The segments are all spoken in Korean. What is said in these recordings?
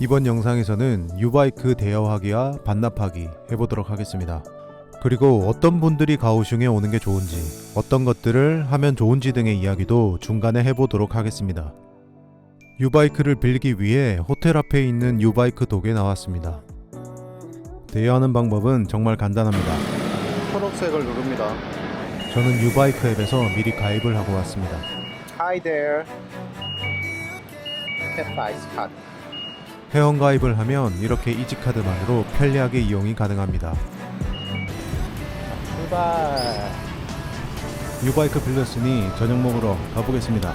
이번 영상에서는 유바이크 대여하기와 반납하기 해보도록 하겠습니다. 그리고 어떤 분들이 가오슝에 오는 게 좋은지, 어떤 것들을 하면 좋은지 등의 이야기도 중간에 해보도록 하겠습니다. 유바이크를 빌리기 위해 호텔 앞에 있는 유바이크 독에 나왔습니다. 대여하는 방법은 정말 간단합니다. 초록색을 누릅니다. 저는 유바이크 앱에서 미리 가입을 하고 왔습니다. Hi there. Tap ice card. 회원 가입을 하면 이렇게 이지카드만으로 편리하게 이용이 가능합니다. 출발. 유바이크 빌렸으니 저녁 먹으러 가보겠습니다.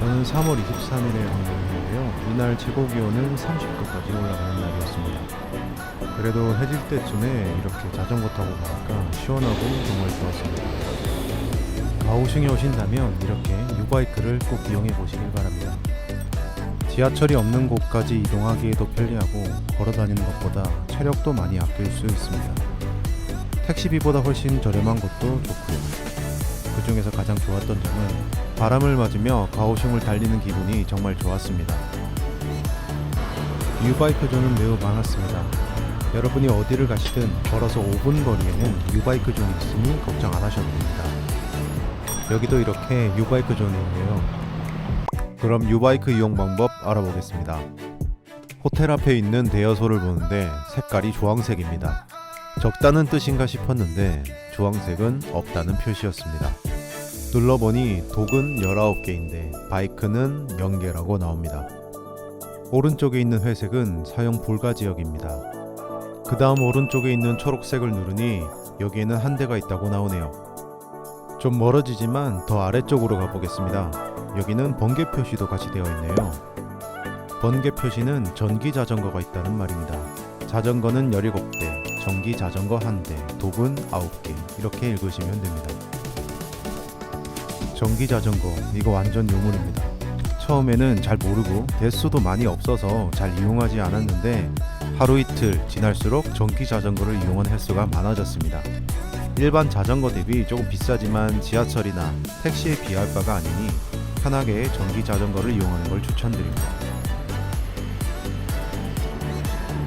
저는 3월 23일에 방문했는데요. 이날 최고 기온은 30도까지 올라가는 날이었습니다. 그래도 해질 때쯤에 이렇게 자전거 타고 가니까 시원하고 정말 좋았습니다. 가오슝에 오신다면 이렇게 유바이크를 꼭 이용해 보시길 바랍니다. 지하철이 없는 곳까지 이동하기에도 편리하고 걸어 다니는 것보다 체력도 많이 아낄 수 있습니다. 택시비보다 훨씬 저렴한 것도 좋고요. 그 중에서 가장 좋았던 점은 바람을 맞으며 가오슝을 달리는 기분이 정말 좋았습니다. 유바이크 존은 매우 많았습니다. 여러분이 어디를 가시든 걸어서 5분 거리에는 유바이크 존이 있으니 걱정 안 하셔도 됩니다. 여기도 이렇게 유바이크 존이 있네요. 그럼 유바이크 이용 방법 알아보겠습니다. 호텔 앞에 있는 대여소를 보는데 색깔이 주황색입니다. 적다는 뜻인가 싶었는데 주황색은 없다는 표시였습니다. 눌러보니 독은 19개인데 바이크는 0개라고 나옵니다. 오른쪽에 있는 회색은 사용 불가 지역입니다. 그 다음 오른쪽에 있는 초록색을 누르니 여기에는 한 대가 있다고 나오네요. 좀 멀어지지만 더 아래쪽으로 가보겠습니다. 여기는 번개 표시도 같이 되어 있네요. 번개 표시는 전기 자전거가 있다는 말입니다. 자전거는 17대, 전기 자전거 1대, 독은 9개 이렇게 읽으시면 됩니다. 전기 자전거 이거 완전 유물입니다. 처음에는 잘 모르고 대수도 많이 없어서 잘 이용하지 않았는데 하루 이틀 지날수록 전기 자전거를 이용한 횟수가 많아졌습니다. 일반 자전거 대비 조금 비싸지만 지하철이나 택시에 비할 바가 아니니 편하게 전기 자전거를 이용하는 걸 추천드립니다.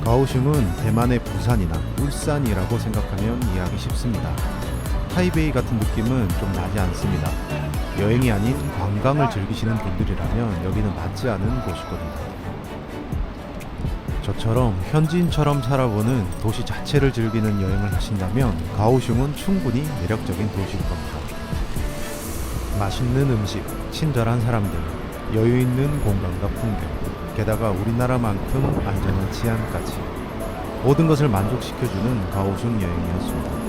가오슝은 대만의 부산이나 울산이라고 생각하면 이해하기 쉽습니다. 타이베이 같은 느낌은 좀 나지 않습니다. 여행이 아닌 관광을 즐기시는 분들이라면 여기는 맞지 않은 곳일 겁니다. 저처럼 현지인처럼 살아보는 도시 자체를 즐기는 여행을 하신다면 가오슝은 충분히 매력적인 도시일 겁니다. 맛있는 음식, 친절한 사람들, 여유 있는 공간과 풍경, 게다가 우리나라만큼 안전한 치안까지 모든 것을 만족시켜주는 가오슝 여행이었습니다.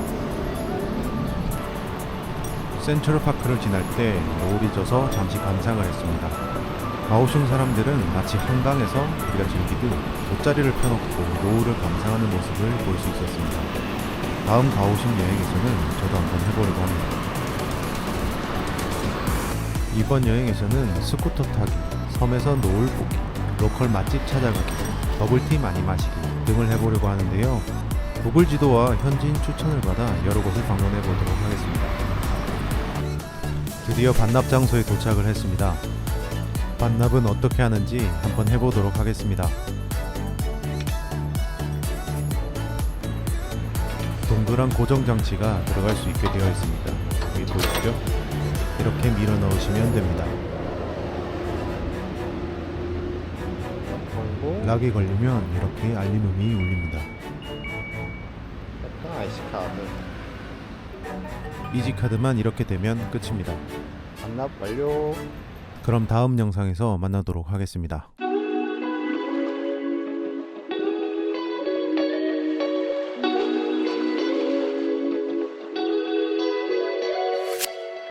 센트럴 파크를 지날 때 노을이 져서 잠시 감상을 했습니다. 가오슝 사람들은 마치 한강에서 우리가 즐기듯 돗자리를 펴놓고 노을을 감상하는 모습을 볼 수 있었습니다. 다음 가오슝 여행에서는 저도 한번 해보려고 합니다. 이번 여행에서는 스쿠터 타기, 섬에서 노을 보기, 로컬 맛집 찾아가기, 버블티 많이 마시기 등을 해보려고 하는데요. 구글 지도와 현지인 추천을 받아 여러 곳을 방문해 보도록 하겠습니다. 드디어 반납 장소에 도착을 했습니다. 반납은 어떻게 하는지 한번 해보도록 하겠습니다. 동그란 고정 장치가 들어갈 수 있게 되어 있습니다. 여기 보이시죠? 이렇게 밀어 넣으시면 됩니다. 락이 걸리면 이렇게 알림음이 울립니다. 아이스 카드. 이지 카드만 이렇게 되면 끝입니다. 반납 완료. 그럼 다음 영상에서 만나도록 하겠습니다.